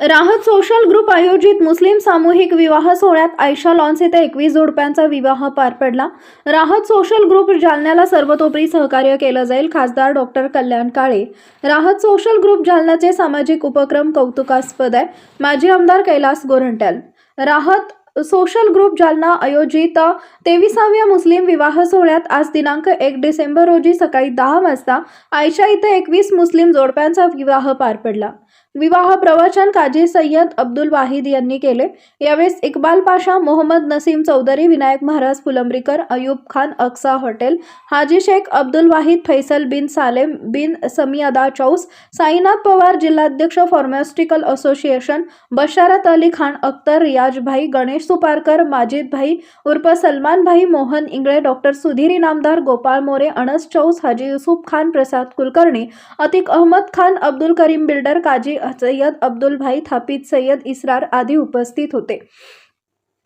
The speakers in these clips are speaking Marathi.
राहत सोशल ग्रुप आयोजित मुस्लिम सामूहिक विवाह सोहळ्यात आयशा लॉन्स येथे एकवीस जोडप्यांचा विवाह पार पडला. राहत सोशल ग्रुप जालन्याला सर्वतोपरी सहकार्य केलं जाईल खासदार डॉक्टर कल्याण काळे. राहत सोशल ग्रुप जालन्याचे सामाजिक उपक्रम कौतुकास्पद आहे. माजी आमदार कैलास गोरंट्याल. राहत सोशल ग्रुप जालना आयोजित तेविसाव्या मुस्लिम विवाह सोहळ्यात आज दिनांक एक डिसेंबर रोजी सकाळी दहा वाजता आयशा इथे एकवीस मुस्लिम जोडप्यांचा विवाह पार पडला. विवाह प्रवचन काजी सय्यद अब्दुल वाहिद यांनी केले. यावेळेस इक्बाल पाशा मोहम्मद नसीम चौधरी विनायक महाराज फुलंब्रीकर अयूब खान अक्सा हॉटेल हाजी शेख अब्दुल वाहिद फैसल बिन सालेम बिन समियादा चौस साईनाथ पवार जिल्हाध्यक्ष फार्मास्युटिकल असोसिएशन बशारत अली खान अख्तर रियाजभाई गणेश सुपारकर माजिद भाई उर्फ सलमान भाई मोहन इंगळे डॉक्टर सुधीर इनामदार गोपाळ मोरे अनस चौस हाजी युसुफ खान प्रसाद कुलकर्णी अतिक अहमद खान अब्दुल करीम बिल्डर काजी सय्यद अब्दुल भाई थापिद सय्यद इस्रार आदी उपस्थित होते.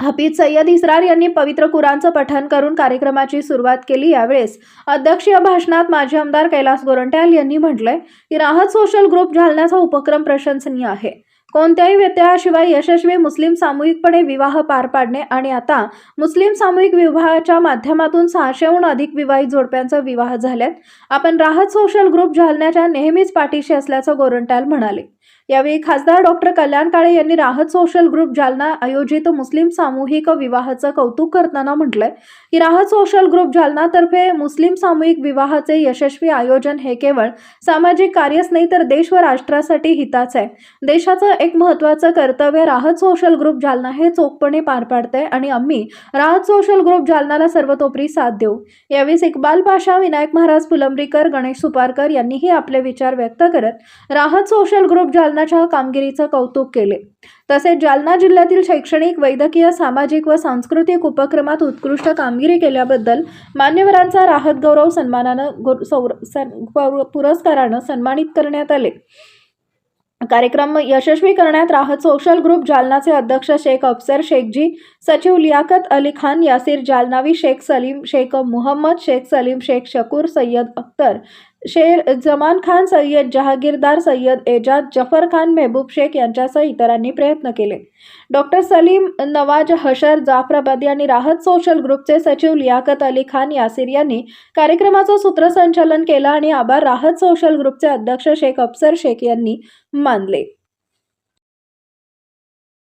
हफीज सय्यद इस्रार यांनी पवित्र कुराणचं पठण करून कार्यक्रमाची सुरुवात केली यावेळेस. अध्यक्षीय भाषणात माजी आमदार कैलास गोरंट्याल यांनी म्हटलंय की राहत सोशल ग्रुप जालन्याचा उपक्रम प्रशंसनीय आहे. कोणत्याही व्यत्ययाशिवाय यशस्वी मुस्लिम सामूहिकपणे विवाह पार पाडणे आणि आता मुस्लिम सामूहिक विवाहाच्या माध्यमातून सहाशेहून अधिक विवाहित जोडप्यांचा विवाह झाल्यात. आपण राहत सोशल ग्रुप जालन्याच्या नेहमीच पाठीशी असल्याचं गोरंट्याल म्हणाले. यावेळी खासदार डॉक्टर कल्याण काळे यांनी राहत सोशल ग्रुप जालना आयोजित मुस्लिम सामूहिक विवाहाचं कौतुक करताना म्हटलंय की राहत सोशल ग्रुप जालनातर्फे मुस्लिम सामूहिक विवाहाचे यशस्वी आयोजन हे केवळ सामाजिक कार्यच नाही तर देश व राष्ट्रासाठी हिताचं आहे. देशाचं एक महत्त्वाचं कर्तव्य राहत सोशल ग्रुप जालना हे चोखपणे पार पाडतंय आणि आम्ही राहत सोशल ग्रुप जालनाला सर्वतोपरी साथ देऊ. यावेळी इकबाल पाशा विनायक महाराज फुलंब्रीकर गणेश सुपारकर यांनीही आपले विचार व्यक्त करत राहत सोशल ग्रुप जालनाच्या कामगिरीचं कौतुक केले. तसेच जालना जिल्ह्यातील शैक्षणिक वैद्यकीय सामाजिक व सांस्कृतिक उपक्रमात उत्कृष्ट कामगिरी केल्याबद्दल मान्यवरांचा राहत गौरव सन्मानानं गौ- सौर सन पुरस्कारानं सन्मानित करण्यात आले. कार्यक्रम यशस्वी करण्यात राहत सोशल ग्रुप जालनाचे अध्यक्ष शेख अफसर शेखजी सचिव लियाकत अली खान यासिर जालनावी शेख सलीम शेख मुहम्मद शेख सलीम शेख शकूर सय्यद अख्तर शेर जमान खान सय्यद जहागीरदार सय्यद एजाद जफर खान मेहबूब शेख यांच्यासह इतरांनी प्रयत्न केले. डॉक्टर सलीम नवाज हशर जाफराबादी आणि राहत सोशल ग्रुपचे सचिव लियाकत अली खान यासिर यांनी कार्यक्रमाचं सूत्रसंचालन केलं आणि आभार राहत सोशल ग्रुपचे अध्यक्ष शेख अफसर शेख यांनी मानले.